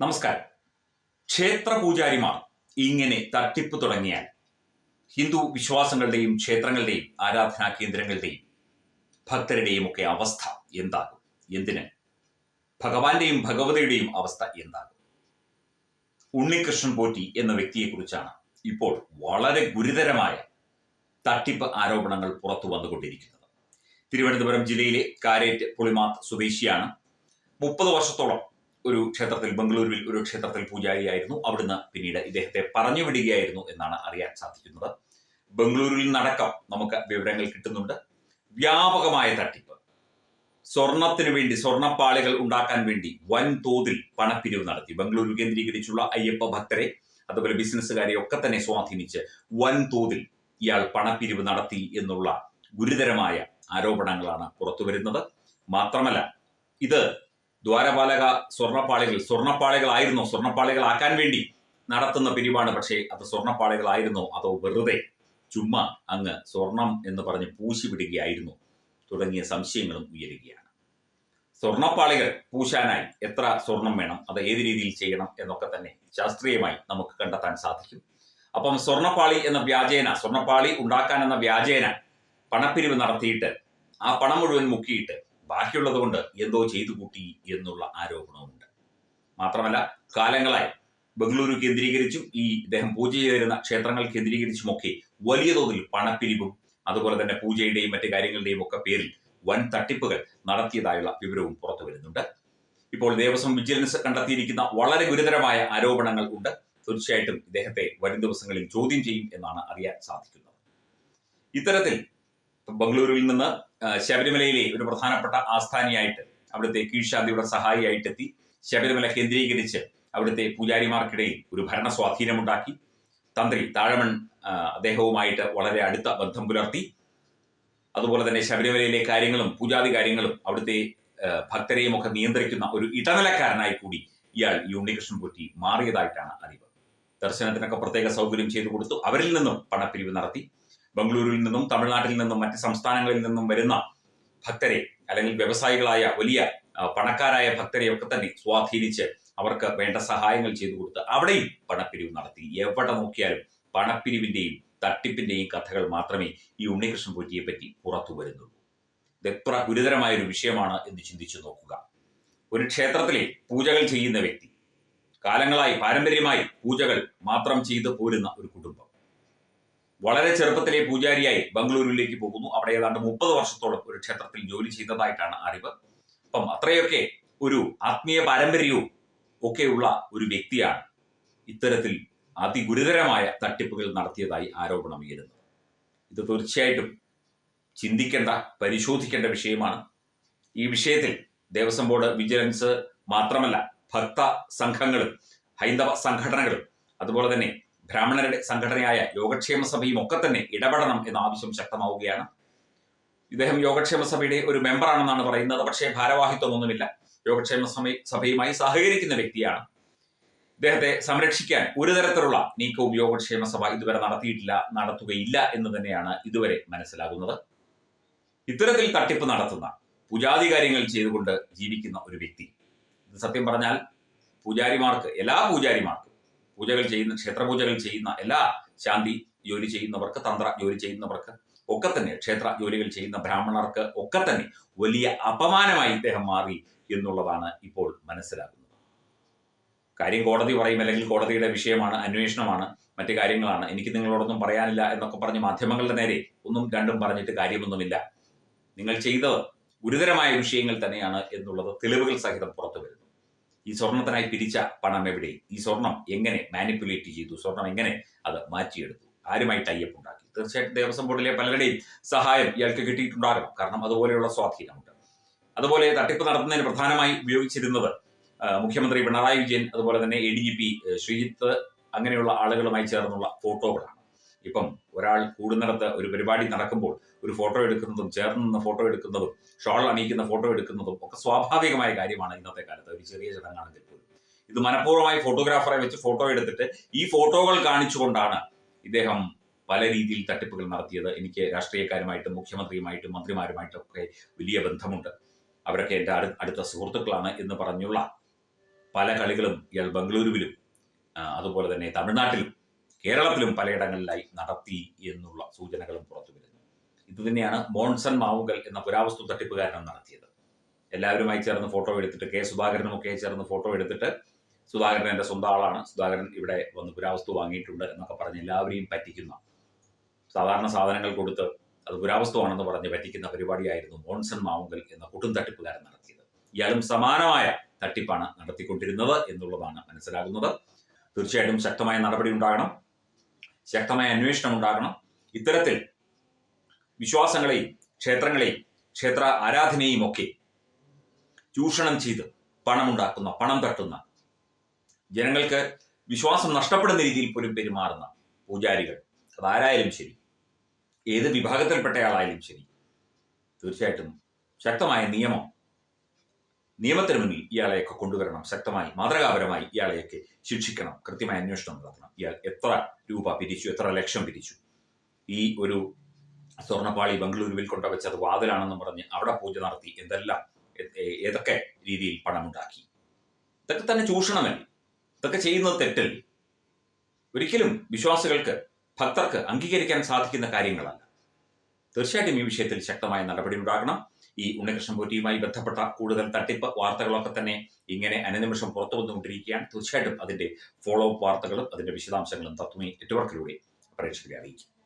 നമസ്കാരം. ക്ഷേത്ര പൂജാരിമാർ ഇങ്ങനെ തട്ടിപ്പ് തുടങ്ങിയാൽ ഹിന്ദു വിശ്വാസങ്ങളുടെയും ക്ഷേത്രങ്ങളുടെയും ആരാധനാ കേന്ദ്രങ്ങളുടെയും ഭക്തരുടെയും ഒക്കെ അവസ്ഥ എന്താകും? എന്തിന്? ഭഗവാന്റെയും ഭഗവതിയുടെയും അവസ്ഥ എന്താകും? ഉണ്ണികൃഷ്ണൻ പോറ്റി എന്ന വ്യക്തിയെക്കുറിച്ചാണ് ഇപ്പോൾ വളരെ ഗുരുതരമായ തട്ടിപ്പ് ആരോപണങ്ങൾ പുറത്തു വന്നുകൊണ്ടിരിക്കുന്നത്. തിരുവനന്തപുരം ജില്ലയിലെ കാരേറ്റ് പുളിമാത്ത് സ്വദേശിയാണ്. മുപ്പത് വർഷത്തോളം ഒരു ക്ഷേത്രത്തിൽ ബംഗളൂരുവിൽ ഒരു ക്ഷേത്രത്തിൽ പൂജാരിയായിരുന്നു. അവിടുന്ന് പിന്നീട് ഇദ്ദേഹത്തെ പറഞ്ഞു വിടുകയായിരുന്നു എന്നാണ് അറിയാൻ സാധിക്കുന്നത്. ബംഗളൂരുവിൽ നിന്നടക്കം നമുക്ക് വിവരങ്ങൾ കിട്ടുന്നുണ്ട്. വ്യാപകമായ തട്ടിപ്പ്. സ്വർണത്തിനു വേണ്ടി സ്വർണപ്പാളികൾ ഉണ്ടാക്കാൻ വേണ്ടി വൻതോതിൽ പണപ്പിരിവ് നടത്തി. ബംഗളൂരു കേന്ദ്രീകരിച്ചുള്ള അയ്യപ്പ ഭക്തരെ അതുപോലെ ബിസിനസ്സുകാരെ ഒക്കെ തന്നെ സ്വാധീനിച്ച് വൻതോതിൽ ഇയാൾ പണപ്പിരിവ് നടത്തി എന്നുള്ള ഗുരുതരമായ ആരോപണങ്ങളാണ് പുറത്തുവരുന്നത്. മാത്രമല്ല ഇത് ദ്വാരപാലക സ്വർണപ്പാളികൾ സ്വർണപ്പാളികളായിരുന്നോ സ്വർണപ്പാളികളാക്കാൻ വേണ്ടി നടത്തുന്ന പിരിവാണ്. പക്ഷേ അത് സ്വർണപ്പാളികളായിരുന്നോ അതോ വെറുതെ ചുമ്മാ അങ്ങ് സ്വർണം എന്ന് പറഞ്ഞ് പൂശി വിടുകയായിരുന്നു തുടങ്ങിയ സംശയങ്ങളും ഉയരുകയാണ്. സ്വർണപ്പാളികൾ പൂശാനായി എത്ര സ്വർണം വേണം അത് ഏത് രീതിയിൽ ചെയ്യണം എന്നൊക്കെ തന്നെ ശാസ്ത്രീയമായി നമുക്ക് കണ്ടെത്താൻ സാധിക്കും. അപ്പം സ്വർണപ്പാളി എന്ന വ്യാജേന സ്വർണപ്പാളി ഉണ്ടാക്കാൻ എന്ന വ്യാജേന പണപ്പിരിവ് നടത്തിയിട്ട് ആ പണം മുഴുവൻ മുക്കിയിട്ട് ബാക്കിയുള്ളത് കൊണ്ട് എന്തോ ചെയ്തു കൂട്ടി എന്നുള്ള ആരോപണവുമുണ്ട്. മാത്രമല്ല കാലങ്ങളായി ബംഗളൂരു കേന്ദ്രീകരിച്ചും ഈ ഇദ്ദേഹം പൂജ ചെയ്തിരുന്ന ക്ഷേത്രങ്ങൾ കേന്ദ്രീകരിച്ചുമൊക്കെ വലിയ തോതിൽ പണപ്പിരിവും അതുപോലെ തന്നെ പൂജയുടെയും മറ്റു കാര്യങ്ങളുടെയും ഒക്കെ പേരിൽ വൻ തട്ടിപ്പുകൾ നടത്തിയതായുള്ള വിവരവും പുറത്തു വരുന്നുണ്ട്. ഇപ്പോൾ ദേവസ്വം വിജിലൻസ് കണ്ടെത്തിയിരിക്കുന്ന വളരെ ഗുരുതരമായ ആരോപണങ്ങൾ ഉണ്ട്. തീർച്ചയായിട്ടും ഇദ്ദേഹത്തെ വരും ദിവസങ്ങളിൽ ചോദ്യം ചെയ്യും എന്നാണ് അറിയാൻ സാധിക്കുന്നത്. ഇത്തരത്തിൽ ബംഗളൂരുവിൽ നിന്ന് ശബരിമലയിലെ ഒരു പ്രധാനപ്പെട്ട ആസ്ഥാനിയായിട്ട് അവിടുത്തെ കീഴ്ശാന്തിയുടെ സഹായിയായിട്ടെത്തി ശബരിമല കേന്ദ്രീകരിച്ച് അവിടുത്തെ പൂജാരിമാർക്കിടയിൽ ഒരു ഭരണ സ്വാധീനമുണ്ടാക്കി തന്ത്രി താഴമൺ അദ്ദേഹവുമായിട്ട് വളരെ അടുത്ത ബന്ധം പുലർത്തി. അതുപോലെ തന്നെ ശബരിമലയിലെ കാര്യങ്ങളും പൂജാതി കാര്യങ്ങളും അവിടുത്തെ ഭക്തരെയും ഒക്കെ നിയന്ത്രിക്കുന്ന ഒരു ഇടനിലക്കാരനായി കൂടി ഇയാൾ ഈ ഉണ്ണികൃഷ്ണൻ പൊറ്റി മാറിയതായിട്ടാണ് അറിവ്. ദർശനത്തിനൊക്കെ പ്രത്യേക സൗകര്യം ചെയ്തു കൊടുത്തു. അവരിൽ നിന്നും പണപ്പിരിവ് നടത്തി. ബംഗളൂരുവിൽ നിന്നും തമിഴ്നാട്ടിൽ നിന്നും മറ്റ് സംസ്ഥാനങ്ങളിൽ നിന്നും വരുന്ന ഭക്തരെ അല്ലെങ്കിൽ വ്യവസായികളായ വലിയ പണക്കാരായ ഭക്തരെ ഒക്കെ തന്നെ സ്വാധീനിച്ച് അവർക്ക് വേണ്ട സഹായങ്ങൾ ചെയ്തു കൊടുത്ത് അവിടെയും പണപ്പിരിവ് നടത്തി. എവിടെ നോക്കിയാലും പണപ്പിരിവിന്റെയും തട്ടിപ്പിന്റെയും കഥകൾ മാത്രമേ ഈ ഉണ്ണികൃഷ്ണൻ പോറ്റിയെ പറ്റി പുറത്തു വരുന്നുള്ളൂ. ഇത് എത്ര ഗുരുതരമായ ഒരു വിഷയമാണ് എന്ന് ചിന്തിച്ചു നോക്കുക. ഒരു ക്ഷേത്രത്തിലെ പൂജകൾ ചെയ്യുന്ന വ്യക്തി കാലങ്ങളായി പാരമ്പര്യമായി പൂജകൾ മാത്രം ചെയ്തു പോരുന്ന ഒരു കുടുംബം. വളരെ ചെറുപ്പത്തിലെ പൂജാരിയായി ബംഗളൂരുവിലേക്ക് പോകുന്നു. അവിടെ ഏതാണ്ട് മുപ്പത് വർഷത്തോളം ഒരു ക്ഷേത്രത്തിൽ ജോലി ചെയ്തതായിട്ടാണ് അറിവ്. അപ്പം അത്രയൊക്കെ ഒരു ആത്മീയ പാരമ്പര്യവും ഒക്കെയുള്ള ഒരു വ്യക്തിയാണ് ഇത്തരത്തിൽ അതിഗുരുതരമായ തട്ടിപ്പുകൾ നടത്തിയതായി ആരോപണം ഉയരുന്നത് ഇത് തീർച്ചയായിട്ടും ചിന്തിക്കേണ്ട പരിശോധിക്കേണ്ട വിഷയമാണ്. ഈ വിഷയത്തിൽ ദേവസ്വം ബോർഡ് വിജിലൻസ് മാത്രമല്ല ഭക്ത സംഘങ്ങളും ഹൈന്ദവ സംഘടനകളും അതുപോലെ തന്നെ ബ്രാഹ്മണരുടെ സംഘടനയായ യോഗക്ഷേമ സഭയും ഒക്കെ തന്നെ ഇടപെടണം എന്ന ആവശ്യം ശക്തമാവുകയാണ്. ഇദ്ദേഹം യോഗക്ഷേമ സഭയുടെ ഒരു മെമ്പറാണെന്നാണ് പറയുന്നത്. പക്ഷേ ഭാരവാഹിത്വമൊന്നുമില്ല യോഗക്ഷേമ സഭയുമായി സഹകരിക്കുന്ന വ്യക്തിയാണ്. ഇദ്ദേഹത്തെ സംരക്ഷിക്കാൻ ഒരു തരത്തിലുള്ള നീക്കവും യോഗക്ഷേമ സഭ ഇതുവരെ നടത്തിയിട്ടില്ല നടത്തുകയില്ല എന്ന് തന്നെയാണ് ഇതുവരെ മനസ്സിലാകുന്നത്. ഇത്തരത്തിൽ തട്ടിപ്പ് നടത്തുന്ന പൂജാതി കാര്യങ്ങൾ ചെയ്തുകൊണ്ട് ജീവിക്കുന്ന ഒരു വ്യക്തി. സത്യം പറഞ്ഞാൽ പൂജാരിമാർക്ക് എല്ലാ പൂജാരിമാർക്കും പൂജകൾ ചെയ്യുന്ന ക്ഷേത്രപൂജകൾ ചെയ്യുന്ന എല്ലാ ശാന്തി ജോലി ചെയ്യുന്നവർക്ക് തന്ത്ര ജോലി ചെയ്യുന്നവർക്ക് ഒക്കെ തന്നെ ക്ഷേത്ര ജോലികൾ ചെയ്യുന്ന ബ്രാഹ്മണർക്ക് ഒക്കെ തന്നെ വലിയ അപമാനമായി ഇദ്ദേഹം മാറി എന്നുള്ളതാണ് ഇപ്പോൾ മനസ്സിലാക്കുന്നത് കാര്യം കോടതി പറയും അല്ലെങ്കിൽ കോടതിയുടെ വിഷയമാണ് അന്വേഷണമാണ് മറ്റു കാര്യങ്ങളാണ്. എനിക്ക് നിങ്ങളോടൊന്നും പറയാനില്ല എന്നൊക്കെ പറഞ്ഞ് മാധ്യമങ്ങളുടെ നേരെ ഒന്നും രണ്ടും പറഞ്ഞിട്ട് കാര്യമൊന്നുമില്ല. നിങ്ങൾ ചെയ്തത് ഗുരുതരമായ വിഷയങ്ങൾ തന്നെയാണ് എന്നുള്ളത് തെളിവുകൾ സഹിതം പുറത്തു വരുന്നു ഈ സ്വർണത്തിനായി പിരിച്ച പണം എവിടെ? ഈ സ്വർണം എങ്ങനെ മാനിപ്പുലേറ്റ് ചെയ്തു? സ്വർണം എങ്ങനെ അത് മാറ്റിയെടുത്തു? ആരുമായി ടൈപ്പ് ഉണ്ടാക്കി? തീർച്ചയായിട്ടും ദേവസ്വം ബോർഡിലെ പലരുടെയും സഹായം ഇയാൾക്ക് കിട്ടിയിട്ടുണ്ടാകണം കാരണം അതുപോലെയുള്ള സ്വാധീനമുണ്ട്. അതുപോലെ തട്ടിപ്പ് നടത്തുന്നതിന് പ്രധാനമായി ഉപയോഗിച്ചിരുന്നത് മുഖ്യമന്ത്രി പിണറായി വിജയൻ അതുപോലെ തന്നെ A D G P Sreejith അങ്ങനെയുള്ള ആളുകളുമായി ചേർന്നുള്ള ഫോട്ടോകളാണ്. ഇപ്പം ഒരാൾ കൂടുന്നിടത്ത് ഒരു പരിപാടി നടക്കുമ്പോൾ ഒരു ഫോട്ടോ എടുക്കുന്നതും ചേർന്ന് നിന്ന് ഫോട്ടോ എടുക്കുന്നതും ഷോൾ അണിയിക്കുന്ന ഫോട്ടോ എടുക്കുന്നതും ഒക്കെ സ്വാഭാവികമായ കാര്യമാണ് ഇന്നത്തെ കാലത്ത്. ഒരു ചെറിയ ചടങ്ങാണെങ്കിൽ പോലും. ഇത് മനഃപൂർവമായി ഫോട്ടോഗ്രാഫറെ വെച്ച് ഫോട്ടോ എടുത്തിട്ട് ഈ ഫോട്ടോകൾ കാണിച്ചുകൊണ്ടാണ് ഇദ്ദേഹം പല രീതിയിൽ തട്ടിപ്പുകൾ നടത്തിയത്. എനിക്ക് രാഷ്ട്രീയക്കാരുമായിട്ടും മുഖ്യമന്ത്രിയുമായിട്ടും മന്ത്രിമാരുമായിട്ടും ഒക്കെ വലിയ ബന്ധമുണ്ട്. അവരൊക്കെ എന്റെ അടു അടുത്ത സുഹൃത്തുക്കളാണ് എന്ന് പറഞ്ഞുള്ള പല കളികളും ഇയാൾ ബംഗളൂരുവിലും അതുപോലെ തന്നെ തമിഴ്നാട്ടിലും കേരളത്തിലും പലയിടങ്ങളിലായി നടത്തി എന്നുള്ള സൂചനകളും പുറത്തു വരുന്നു. ഇത് തന്നെയാണ് മോൺസൺ മാവുങ്കൽ എന്ന പുരാവസ്തു തട്ടിപ്പുകാരനും നടത്തിയത്. എല്ലാവരുമായി ചേർന്ന് ഫോട്ടോ എടുത്തിട്ട് കെ സുധാകരനും ഒക്കെ ചേർന്ന് ഫോട്ടോ എടുത്തിട്ട് സുധാകരൻ എന്റെ സ്വന്തം ആളാണ്. സുധാകരൻ ഇവിടെ വന്ന് പുരാവസ്തു വാങ്ങിയിട്ടുണ്ട് എന്നൊക്കെ പറഞ്ഞ് എല്ലാവരെയും പറ്റിക്കുന്ന സാധാരണ സാധനങ്ങൾ കൊടുത്ത് അത് പുരാവസ്തുവാണെന്ന് പറഞ്ഞ് പറ്റിക്കുന്ന പരിപാടിയായിരുന്നു മോൺസൺ മാവുങ്കൽ എന്ന കൊടും തട്ടിപ്പുകാരൻ നടത്തിയത്. ഇയാളും സമാനമായ തട്ടിപ്പാണ് നടത്തിക്കൊണ്ടിരുന്നത് എന്നുള്ളതാണ് മനസ്സിലാകുന്നത്. തീർച്ചയായിട്ടും ശക്തമായ നടപടി ഉണ്ടാകണം. ശക്തമായ അന്വേഷണം ഉണ്ടാകണം. ഇത്തരത്തിൽ വിശ്വാസങ്ങളെയും ക്ഷേത്രങ്ങളെയും ക്ഷേത്ര ആരാധനയും ഒക്കെ ചൂഷണം ചെയ്ത് പണമുണ്ടാക്കുന്ന പണം തട്ടുന്ന ജനങ്ങൾക്ക് വിശ്വാസം നഷ്ടപ്പെടുന്ന രീതിയിൽ പോലും പെരുമാറുന്ന പൂജാരികൾ. അതാരായാലും ശരി ഏത് വിഭാഗത്തിൽപ്പെട്ടയാളായാലും ശരി തീർച്ചയായിട്ടും ശക്തമായ നിയമം നിയമത്തിന് മുന്നിൽ ഇയാളെയൊക്കെ കൊണ്ടുവരണം. ശക്തമായി മാതൃകാപരമായി ഇയാളെയൊക്കെ ശിക്ഷിക്കണം. കൃത്യമായ അന്വേഷണം നടത്തണം. ഇയാൾ എത്ര രൂപ പിരിച്ചു എത്ര ലക്ഷം പിരിച്ചു? ഈ ഒരു സ്വർണപ്പാളി ബംഗളൂരുവിൽ കൊണ്ടുവച്ച് അത് വാതിലാണെന്ന് പറഞ്ഞ് അവിടെ പൂജ നടത്തി എന്തെല്ലാം ഏതൊക്കെ രീതിയിൽ പണമുണ്ടാക്കി? ഇതൊക്കെ തന്നെ ചൂഷണമല്ലേ? ഇതൊക്കെ ചെയ്യുന്നത് തെറ്റല്ലേ? ഒരിക്കലും വിശ്വാസികൾക്ക് ഭക്തർക്ക് അംഗീകരിക്കാൻ സാധിക്കുന്ന കാര്യങ്ങളല്ല. തീർച്ചയായിട്ടും ഈ വിഷയത്തിൽ ശക്തമായ നടപടി ഉണ്ടാകണം ഈ ഉണ്ണികൃഷ്ണൻ പോറ്റിയുമായി ബന്ധപ്പെട്ട കൂടുതൽ തട്ടിപ്പ് വാർത്തകളൊക്കെ തന്നെ ഇങ്ങനെ അനുനിമിഷം പുറത്തു വന്നുകൊണ്ടിരിക്കുകയാണ്. തീർച്ചയായിട്ടും അതിന്റെ ഫോളോ അപ്പ് വാർത്തകളും അതിന്റെ വിശദാംശങ്ങളും തത്വമേ നെറ്റ്വർക്കിലൂടെ പ്രേക്ഷകരെ അറിയിക്കും.